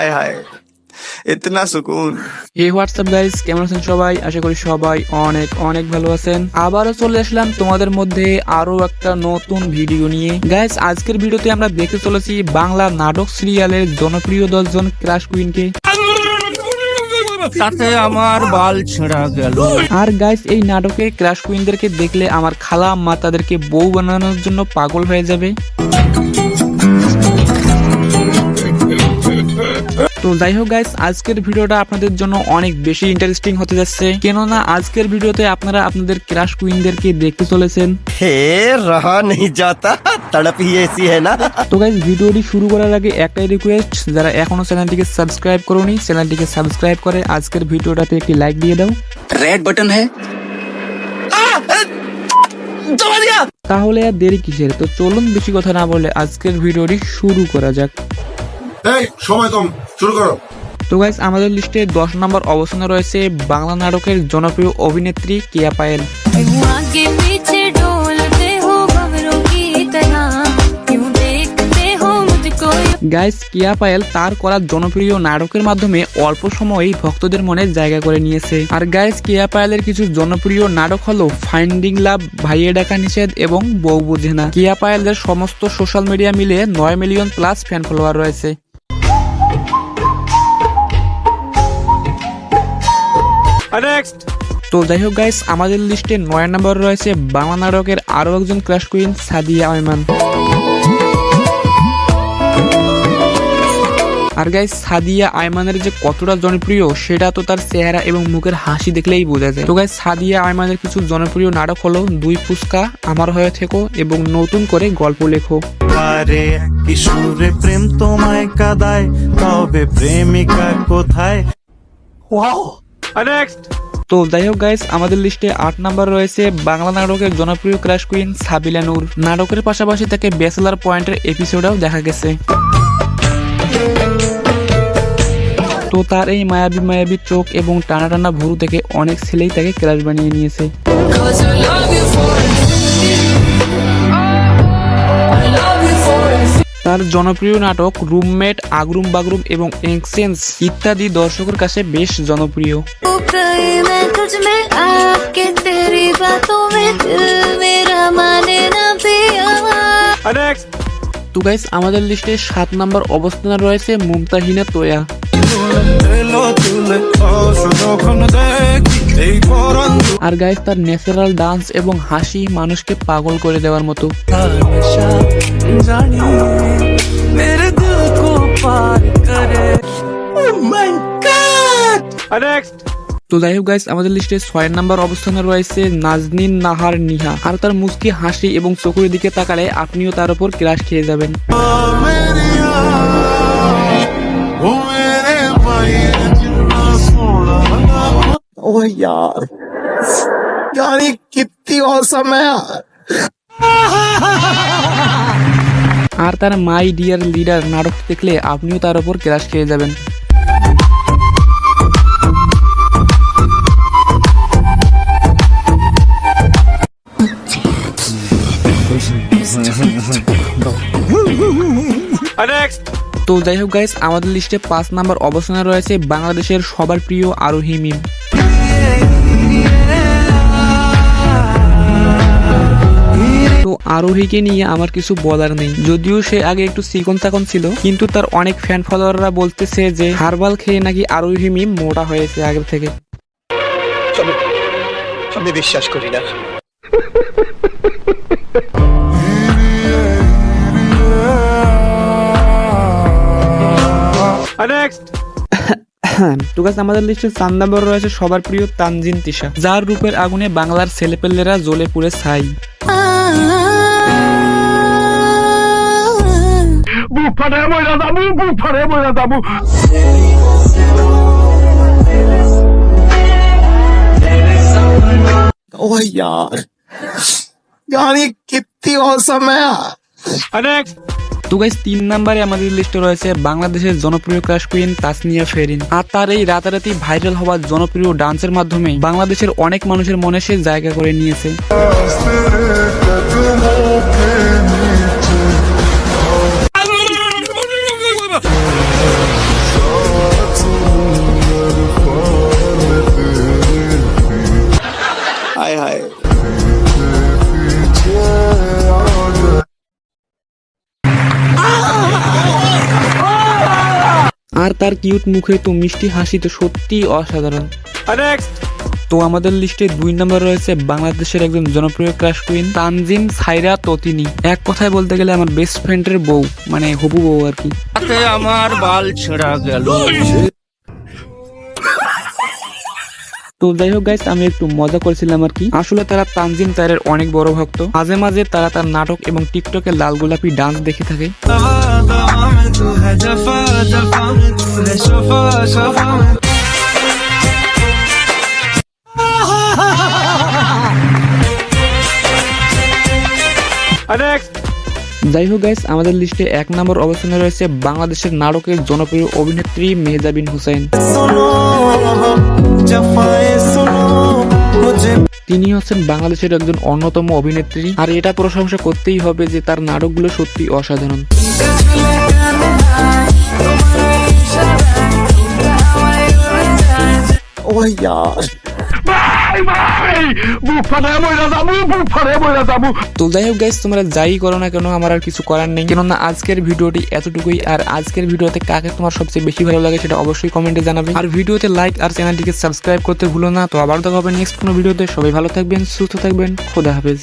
হায় হায়। এতনা সুকুন। হে WhatsApp guys কেমন আছেন সবাই? আশা করি সবাই অনেক অনেক ভালো আছেন। আবারও চলে আসলাম তোমাদের মধ্যে আরও একটা নতুন ভিডিও নিয়ে। গাইস আজকের ভিডিওতে আমরা দেখতে চলেছি বাংলা নাটক সিরিয়ালের জনপ্রিয় দশজন ক্রাশ কুইনকে সাথে আমার বাল ছেঁড়া গেল। আর গাইস এই নাটকে ক্রাশ কুইনদেরকে দেখলে আমার খালা মা তাদেরকে বউ বানানোর জন্য পাগল হয়ে যাবে। তো যাই হোক গাইস আজকের ভিডিওটা আপনাদের জন্য অনেক বেশি ইন্টারেস্টিং হতে যাচ্ছে। কেননা আজকের ভিডিওতে আপনারা আপনাদের ক্রাশ কুইনদেরকে দেখতে চলেছেন। হে রহা নেই যাতা তড়প হি এসি হ্যায় না। তো গাইস ভিডিওটি শুরু করার আগে একটাই রিকোয়েস্ট যারা এখনও চ্যানেলটিকে সাবস্ক্রাইব করোনি চ্যানেলটিকে সাবস্ক্রাইব করে আজকের ভিডিওটাতে একটি লাইক দিয়ে দাও। রেড বাটন হ্যায়। তাহলে আর দেরি কিসের? তো চলুন বেশি কথা না বলে আজকের ভিডিওটি শুরু করা যাক। এই সময় কম শুরু করো। তো গাইজ আমাদের লিস্টে দশ নম্বর অবস্থানে রয়েছে বাংলা নাটকের জনপ্রিয় অভিনেত্রী কিয়া পায়েল। গাইস কিয়া পায়েল তার করা জনপ্রিয় নাটকের মাধ্যমে অল্প সময়েই ভক্তদের মনে জায়গা করে নিয়েছে। আর গাইস কিয়া পায়েলের কিছু জনপ্রিয় নাটক হলো ফাইন্ডিং লাভ ভাইয়ে ডাকা নিষেধ এবং বউ বুঝে না। কিয়া পায়েলের সমস্ত সোশ্যাল মিডিয়া মিলে নয় মিলিয়ন প্লাস ফ্যান ফলোয়ার রয়েছে। তো যাই হোক গাইস আমাদের লিস্টে নয় নম্বর রয়েছে। বাংলা নাটকের আরও একজন ক্রাশ কুইন সাদিয়া আয়মান। আর গাইস সাদিয়া আয়মানের যে কতটা জনপ্রিয় সেটা তো তার চেহারা এবং মুখের হাসি দেখলেই বোঝা যায়। তো গাইস সাদিয়া আয়মানের কিছু জনপ্রিয় নাটক হলো দুই ফুসকা আমার হয়ে থেকো এবং নতুন করে গল্প লেখো। আরে কিশোরে প্রেম তোমায় কাদায় তবে প্রেমিকা কোথায়? তো যাই হোক গাইস আমাদের লিস্টে আট নাম্বার রয়েছে। বাংলা নাটকের জনপ্রিয় ক্রাশ কুইন সাবিলা নূর। নাটকের পাশাপাশি তাকে ব্যাচেলার পয়েন্টের এপিসোডেও দেখা গেছে। তো তার এই মায়াবী মায়াবী চোখ এবং টানা টানা ভুরু থেকে অনেক ছেলেই তাকে ক্রাশ বানিয়ে নিয়েছে। I love you for it. তার জনপ্রিয় নাটক রুমমেট আগরুম বাগরুম এবং এক্সেন্স ইত্যাদি দর্শকের কাছে বেশ জনপ্রিয়। গাইস আমাদের লিস্টে সাত নাম্বার অবস্থানে রয়েছে মুমতাহিনা তোয়া। আর গাইস তার ন্যাচারাল ডান্স এবং হাসি মানুষকে পাগল করে দেওয়ার মতো। তো যাই হোক গাইস আমাদের লিস্টে ছয় নাম্বার অবস্থানে রয়েছে নাজনিন, নাহার, নিহা। আর তার মুসকি হাসি এবং চোখের দিকে তাকালে আপনিও তার উপর ক্লাস খেয়ে যাবেন। मेरे भाई जितना सोना ओह यार यार ये कितनी औसम है यार আর তার মাই ডিয়ার লিডার নাটক দেখলে আপনিও তার উপর ক্রাশ খেয়ে যাবেন তো যাই হোক গাইস আমাদের লিস্টে পাঁচ নাম্বার অবস্থানে রয়েছে বাংলাদেশের সবার প্রিয় আরোহী মিম আরোহীকে নিয়ে আমার কিছু বলার নেই। যদিও সে আগে একটু চিকন চাকন ছিল কিন্তু তার অনেক ফ্যান ফলোয়াররা বলতেছে যে হারবাল খেয়ে নাকি আরোহী মিম মোটা হয়েছে আগের থেকে। আমি বিশ্বাস করি না। তো গাছ আমাদের লিস্টে চার নাম্বার রয়েছে সবার প্রিয় তানজিন তিশা যার রূপের আগুনে বাংলার ছেলেপেলেরা জ্বলে পুড়ে ছাই। ओह यार यार ये कितनी औसम है यार তো গাইস তিন নাম্বারে আমাদের লিস্টে রয়েছে বাংলাদেশের জনপ্রিয় ক্রাশ কুইন তাসনিয়া ফেরিন আর তার এই রাতারাতি ভাইরাল হওয়া জনপ্রিয় ডান্সের মাধ্যমে বাংলাদেশের অনেক মানুষের মনে সে জায়গা করে নিয়েছে আর তার কিউট মুখে তো মিষ্টি হাসি তো সত্যি অসাধারণ। তো আমাদের লিস্টে দুই নম্বর রয়েছে বাংলাদেশের একজন জনপ্রিয় ক্রাশ কুইন তানজিম সাইরা ততিনি। এক কথায় বলতে গেলে আমার বেস্ট ফ্রেন্ডের বউ মানে হবু বউ আর কি। আমার বাল ছেঁড়া গেল। তো যাই হোক গাইস আমি একটু মজা করেছিলাম আর কি। আসলে তারা তানজিম তারের অনেক বড় ভক্ত। মাঝে মাঝে তারা তার নাটক এবং টিকটকে লাল গোলাপি ডান্স দেখে থাকে। যাই হোক গাইস আমাদের লিস্টে এক নম্বর অবস্থানে রয়েছে বাংলাদেশের নাটকের জনপ্রিয় অভিনেত্রী মেহজাবিন হুসাইন। তিনি হচ্ছেন বাংলাদেশের একজন অন্যতম অভিনেত্রী। আর এটা প্রশংসা করতেই হবে যে তার নাটকগুলো সত্যি অসাধারণ। ভাইয়া ভাই ভাই যাই হোক গাইস তোমরা যাই করো না কেন আমার আর কিছু করার নেই। কেননা আজকের ভিডিওটি এতটুকুই আর আজকের ভিডিওতে কাকে তোমার সবচেয়ে বেশি ভালো লাগে সেটা অবশ্যই কমেন্টে জানাবে। আর ভিডিওতে লাইক আর চ্যানেলটিকে সাবস্ক্রাইব করতে ভুলো না। তো আবার দেখা হবে নেক্সট কোনো ভিডিওতে। সবাই ভালো থাকবেন সুস্থ থাকবেন খোদা হাফেজ।